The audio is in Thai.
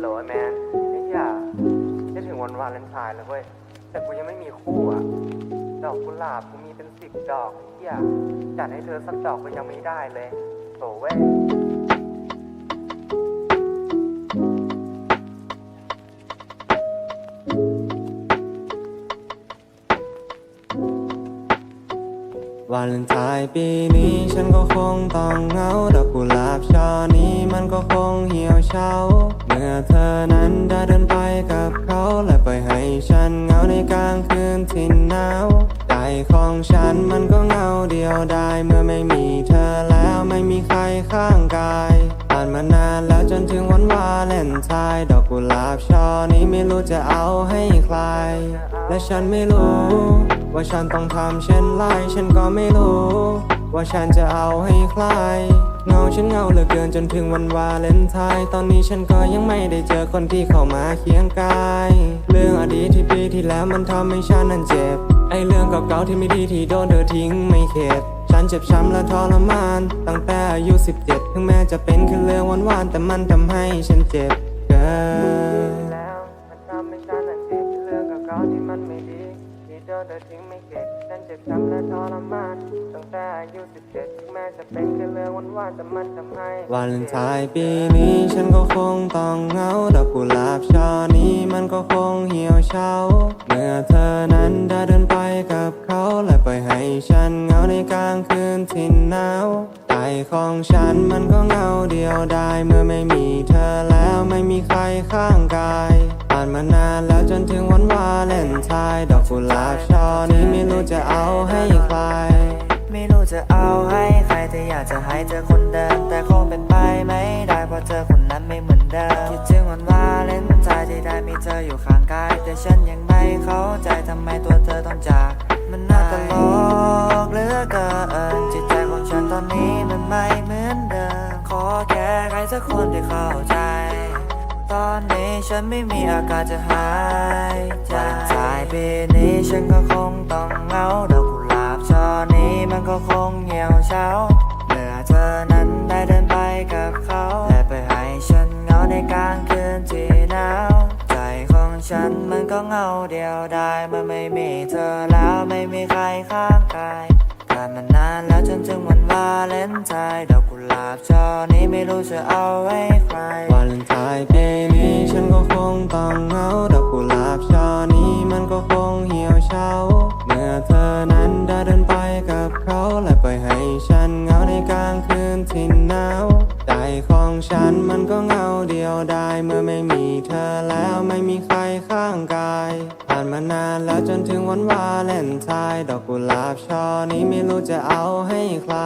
โหลไอ้แมนไอ้เหี้ยจะถึงวันวาเลนไทน์แล้วเว้ย แต่กูยังไม่มีคู่อะ ดอกกุหลาบกูมีเป็นสิบดอกไอ้เหี้ยจัดให้เธอสักดอกก็ยังไม่ได้เลยโถเว้ยวาเลนไทน์ปีนี้ฉันก็คงต้องเหงาดอกกุหลาบช่อนี้มันก็คงเหี่ยวเฉา อเธอนั้นได้เดินไปกับเขาและปล่อยให้ฉันเหงาในกลางคืนที่หนาวใจของฉันมันก็เหงาเดียวดายเมื่อไม่มีเธอแล้วไม่มีใครข้างกายผ่านมานานแล้วจนถึงวันวาเลนไทน์ดอกกุหลาบช่อนี้ไม่รู้จะเอาให้ใคร และฉันไม่รู้ ว่าฉันต้องทำเช่นไรฉันก็ไม่รู้ ว่าฉันจะเอาให้ใครเงาฉันเงาเหลือเกินจนถึงวันวาเลนไทน์ตอนนี้ฉันก็ยังไม่ได้เจอคนที่เข้ามาเคียงกาย เรื่องอดีตที่ปีที่แล้วมันทำให้ฉันนั้นเจ็บ ไอเรื่องเก่าๆที่ไม่ดีที่โดนเธอทิ้งไม่เข็ดฉันเจ็บช้ำและทรมาน ตั้งแต่อายุ 17 ถึงแม้จะเป็นแค่เรื่องหวานๆแต่มันทำให้ฉันเจ็บเกินแล้วมันทำให้ฉันนั้นเจ็บเรื่องเก่าๆที่มันไม่ดี ที่โดนเธอทิ้งไม่เข็ดฉันเจ็บช้ำและทรมานตั้งแต่อายุ17ถึงแม้จะเป็นแค่เรื่องหวานๆแต่มันทำให้วาเลนไทน์ปีนี้ฉันก็คงต้องเหงาดอกกุหลาบช่อนี้มันก็คงเหี่ยวเฉาเมื่อเธอนั้นได้เดินไปกับเขาและปล่อยให้ฉันเหงาในกลางคืนที่หนาวใจของฉันมันก็เหงาเดียวดายเมื่อไม่มีเธอแล้วไม่มีใครข้างกายผ่านมานานแล้วจนถึงวันวาเลนไทน์ดอก กุลาบช่อนี้ไม่รู้จะเอาให้ใคร ไม่รู้จะเอาให้ใครแต่อยากจะให้เจอคนเดิมแต่คงเป็นไปไม่ได้เพราะเธอคนนั้นไม่เหมือนเดิมคิดถึงวันวาเลนไทน์ที่ได้มีเธออยู่ข้างกาย แต่ฉันยังไม่เข้าใจทำไมตัวเธอต้องจาก มันน่าตลกเหลือเกินจิตใจของฉันตอนนี้มันไม่เหมือนเดิมขอแค่ใครสักคนที่เข้าใจ ตอนนี้ฉันไม่มีอาการจะหายใจสายปีนี้ฉันก็คงต้องเหงาดอกกุหลาบช่อนี้มันก็คงเหี่ยวเฉาเมื่อเธอนั้นได้เดินไปกับเขา และไปให้ฉันเหงาในกลางคืนที่หนาวใจของฉันมันก็เหงาเดียวดายเมื่อไม่มีเธอแล้วไม่มีใครข้างกายานมานานแล้วจนถึงวันวาเลนไทน์ดอกกุหลาบช่อนี้ไม่รู้จะเอาไว้ใครวาเลนไทน์ปีนี้ฉันก็คงต้องเหงาดอกกุหลาบช่อนี้มันก็คงเหี่ยวเฉาเมื่อเธอนั้นได้เดินไปกับเขาและปล่อยให้ฉันเหงาในกลางคืนที่หนาว ของฉันมันก็เงาเดียวดายเมื่อไม่มีเธอแล้วไม่มีใครข้างกายผ่านมานานแล้วจนถึงวันวาเลนไทน์ดอกกุหลาบช่อนี้ไม่รู้จะเอาให้ใคร